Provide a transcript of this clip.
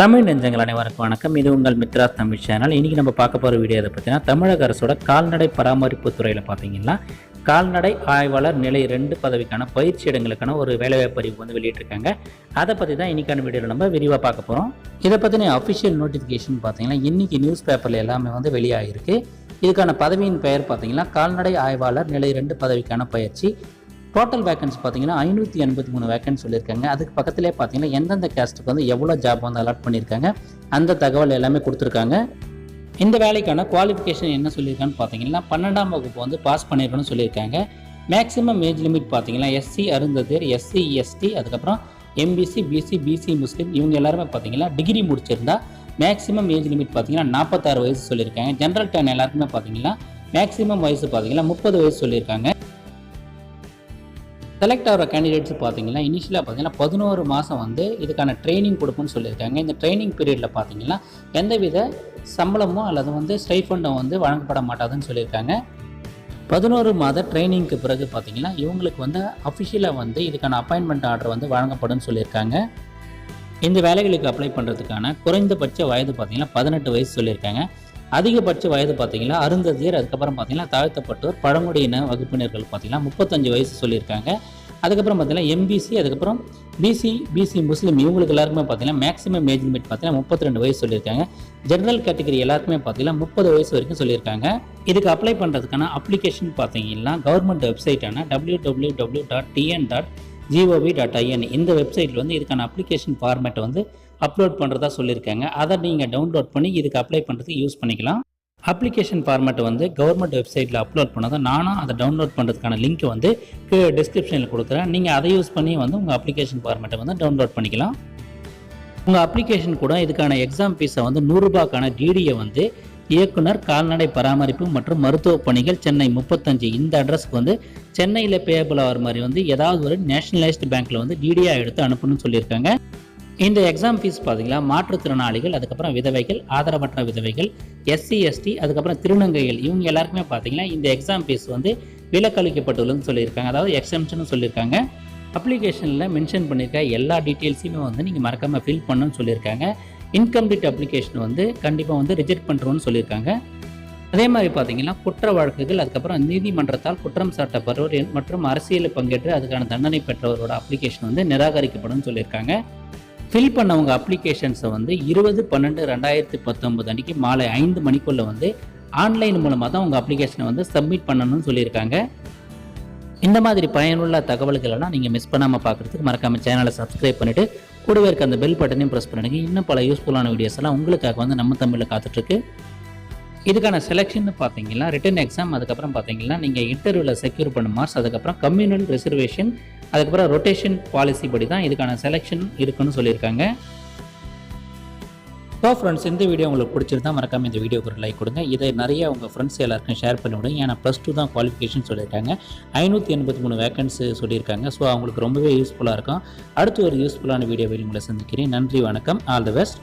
தமிழ் நெஞ்சங்கள் அனைவருக்கும் வணக்கம். இது உங்கள் மித்ரா தமிழ் சேனல். இன்றைக்கி நம்ம பார்க்க போகிற வீடியோ எதை பார்த்தீங்கன்னா தமிழக அரசோட கால்நடை பராமரிப்பு துறையில் பார்த்தீங்கன்னா கால்நடை ஆய்வாளர் நிலை ரெண்டு பதவிக்கான பயிற்சி இடங்களுக்கான ஒரு வேலைவாய்ப்பு அறிவு வந்து வெளியிட்டிருக்காங்க. அதை பற்றி தான் இன்றைக்கான வீடியோவில் நம்ம விரிவாக பார்க்க போகிறோம் இதை பற்றின அஃபிஷியல் நோட்டிஃபிகேஷன் பார்த்தீங்கன்னா இன்றைக்கி நியூஸ் பேப்பரில் எல்லாமே வந்து வெளியாகிருக்கு இதுக்கான பதவியின் பெயர் பார்த்தீங்கன்னா கால்நடை ஆய்வாளர் நிலை ரெண்டு பதவிக்கான பயிற்சி. டோட்டல் வேக்கன்ஸ் பார்த்தீங்கன்னா ஐநூற்றி எண்பத்தி மூணு வேக்கன்ஸ் சொல்லியிருக்காங்க. அதுக்கு பக்கத்திலே பார்த்தீங்கன்னா எந்தெந்த கேஸ்ட்டுக்கு வந்து எவ்வளோ ஜாப் வந்து அலாட் பண்ணியிருக்காங்க. அந்த தகவல் எல்லாமே கொடுத்துருக்காங்க. இந்த வேலைக்கான குவாலிஃபிகேஷன் என்ன சொல்லியிருக்கான்னு பார்த்தீங்கன்னா பன்னெண்டாம் வகுப்பு வந்து பாஸ் பண்ணியிருக்கணும்னு சொல்லியிருக்காங்க. மேக்ஸிமம் ஏஜ் லிமிட் பார்த்தீங்கன்னா எஸ்சி அருந்ததேர் எஸ்சி எஸ்டி அதுக்கப்புறம் எம்பிசி பிசி பிசி முஸ்லீம் இவங்க எல்லாருமே பார்த்தீங்கன்னா டிகிரி முடிச்சிருந்தா மேக்ஸிமம் ஏஜ் லிமிட் பார்த்தீங்கன்னா நாற்பத்தாறு வயசு சொல்லியிருக்காங்க. ஜென்ரல் டேன் எல்லாருக்குமே பார்த்தீங்கன்னா மேக்ஸிமம் வயசு பார்த்தீங்கன்னா முப்பது வயசு சொல்லியிருக்காங்க. செலக்ட் ஆகிற கேண்டிடேட்ஸ் பார்த்தீங்கன்னா இனிஷியலாக பார்த்தீங்கன்னா பதினோரு மாதம் வந்து இதுக்கான ட்ரைனிங் கொடுக்குன்னு சொல்லியிருக்காங்க. இந்த ட்ரைனிங் பீரியடில் பார்த்தீங்கன்னா எந்தவித சம்பளமோ அல்லது வந்து ஸ்டைஃபண்டோ வந்து வழங்கப்பட மாட்டாதுன்னு சொல்லியிருக்காங்க. பதினோரு மாத ட்ரைனிங்க்கு பிறகு பார்த்தீங்கன்னா இவங்களுக்கு வந்து அஃபிஷியலாக வந்து இதுக்கான அப்பாயின்மெண்ட் ஆர்டர் வந்து வழங்கப்படும்னு சொல்லியிருக்காங்க. இந்த வேலைகளுக்கு அப்ளை பண்ணுறதுக்கான குறைந்தபட்ச வயது பார்த்திங்கன்னா பதினெட்டு வயசு சொல்லியிருக்காங்க. அதிகபட்ச வயது பார்த்தீங்கன்னா அருந்ததியர் அதுக்கப்புறம் பார்த்தீங்கன்னா தாழ்த்தப்பட்டோர் பழங்குடியின வகுப்பினர்கள் பார்த்தீங்கன்னா முப்பத்தஞ்சு வயசு சொல்லியிருக்காங்க. அதுக்கப்புறம் பார்த்தீங்கன்னா எம்பிசி அதுக்கப்புறம் பிசி பிசி முஸ்லீம் இவங்களுக்கு எல்லாருக்குமே பார்த்தீங்கன்னா மேக்ஸிமம் ஏஜ் லிமிட் பார்த்தீங்கன்னா முப்பத்தி ரெண்டு வயசு சொல்லியிருக்காங்க. ஜென்ரல் கேட்டகரி எல்லாருக்குமே பார்த்தீங்கன்னா முப்பது வயசு வரைக்கும் சொல்லியிருக்காங்க. இதுக்கு அப்ளை பண்ணுறதுக்கான அப்ளிகேஷன் பார்த்தீங்கன்னா government வெப்சைட்டான W W W dot TN dot GOV dot IN இந்த வெப்சைட்டில் வந்து இதுக்கான அப்ளிகேஷன் ஃபார்மேட்டை வந்து அப்லோட் பண்ணுறதா சொல்லியிருக்காங்க. அதை நீங்கள் டவுன்லோட் பண்ணி இதுக்கு அப்ளை பண்ணுறதுக்கு யூஸ் பண்ணிக்கலாம். அப்ளிகேஷன் ஃபார்மேட் வந்து கவர்மெண்ட் வெப்சைட்டில் அப்லோட் பண்ணதும் நானும் அதை டவுன்லோட் பண்ணுறதுக்கான லிங்க் வந்து கீழே டிஸ்கிரிப்ஷனில் கொடுக்குறேன். நீங்கள் அதை யூஸ் பண்ணி வந்து உங்கள் அப்ளிகேஷன் ஃபார்மேட்டை வந்து டவுன்லோட் பண்ணிக்கலாம். உங்கள் அப்ளிகேஷன் கூட இதுக்கான எக்ஸாம் ஃபீஸை வந்து நூறுரூபாக்கான டிடியை வந்து இயக்குனர் கால்நடை பராமரிப்பு மற்றும் மருத்துவ பணிகள் சென்னை முப்பத்தஞ்சு இந்த அட்ரஸ்க்கு வந்து சென்னையில் பேபிள் ஆகிற மாதிரி வந்து ஏதாவது ஒரு நேஷனலைஸ்டு பேங்க்கில் வந்து டிடியாக எடுத்து அனுப்பணும்னு சொல்லியிருக்காங்க. இந்த எக்ஸாம் ஃபீஸ் பார்த்தீங்கன்னா மாற்றுத்திறனாளிகள் அதுக்கப்புறம் விதவைகள் ஆதரவற்ற விதவைகள் எஸ்சி எஸ்டி அதுக்கப்புறம் திருநங்கைகள். இவங்க எல்லாருக்குமே பார்த்தீங்கன்னா இந்த எக்ஸாம் ஃபீஸ் வந்து விலக்களிக்கப்பட்டுள்ளதுன்னு சொல்லியிருக்காங்க. அதாவது எக்ஸம்ஷன் சொல்லியிருக்காங்க. அப்ளிகேஷனில் மென்ஷன் பண்ணியிருக்க எல்லா டீட்டெயில்ஸையுமே வந்து நீங்கள் மறக்காமல் ஃபில் பண்ணணும்னு சொல்லியிருக்காங்க. இன்கம்ப்ளீட் அப்ளிகேஷன் வந்து கண்டிப்பாக வந்து ரிஜெக்ட் பண்ணுறோன்னு சொல்லியிருக்காங்க. அதே மாதிரி பார்த்தீங்கன்னா குற்ற வழக்குகள் அதுக்கப்புறம் நீதிமன்றத்தால் குற்றம் சாட்டப்படுறவர் மற்றும் அரசியலில் பங்கேற்று அதுக்கான தண்டனை பெற்றவரோட அப்ளிகேஷன் வந்து நிராகரிக்கப்படும் சொல்லியிருக்காங்க. ஃபில் பண்ணவங்க அப்ளிகேஷன்ஸை வந்து இருபது பன்னெண்டு ரெண்டாயிரத்தி பத்தொன்பது அன்றைக்கி மாலை ஐந்து மணிக்குள்ளே வந்து ஆன்லைன் மூலமாக தான் உங்கள் அப்ளிகேஷனை வந்து சப்மிட் பண்ணணும்னு சொல்லியிருக்காங்க. இந்த மாதிரி பயனுள்ள தகவல்களெல்லாம் நீங்கள் மிஸ் பண்ணாமல் பார்க்குறதுக்கு மறக்காமல் சேனலை சப்ஸ்கிரைப் பண்ணிவிட்டு கூடவே இருக்க அந்த பெல் பட்டனையும் ப்ரெஸ் பண்ணிடுங்க. இன்னும் பல யூஸ்ஃபுல்லான வீடியோஸ் எல்லாம் உங்களுக்காக வந்து நம்ம தமிழில் காத்துட்ருக்கு இதுக்கான செலெக்ஷன் பார்த்தீங்கன்னா ரிட்டன் எக்ஸாம் அதுக்கப்புறம் பார்த்தீங்கன்னா நீங்கள் இன்டர்வியூவில் செக்யூர் பண்ண மார்க்ஸ் அதுக்கப்புறம் கம்யூனல் ரிசர்வேஷன் அதுக்கப்புறம் ரொட்டேஷன் பாலிசி படி தான் இதுக்கான செலெக்ஷன் இருக்குன்னு சொல்லியிருக்காங்க. ஸோ ஃப்ரெண்ட்ஸ் இந்த வீடியோ உங்களுக்கு பிடிச்சிருந்தா மறக்காமல் இந்த வீடியோக்கு ஒரு லைக் கொடுங்க. இதை நிறைய உங்கள் ஃப்ரெண்ட்ஸ் எல்லாருக்கும் ஷேர் பண்ணி விடுங்க. ஏன்னா ப்ளஸ் டூ தான் குவாலிஃபிகேஷன் சொல்லியிருக்காங்க. ஐநூற்றி எண்பத்தி மூணு வேகன்ஸு சொல்லியிருக்காங்க. ஸோ அவங்களுக்கு ரொம்பவே யூஸ்ஃபுல்லாக இருக்கும். அடுத்து ஒரு யூஸ்ஃபுல்லான வீடியோ உங்களை சந்திக்கிறேன். நன்றி வணக்கம். All the best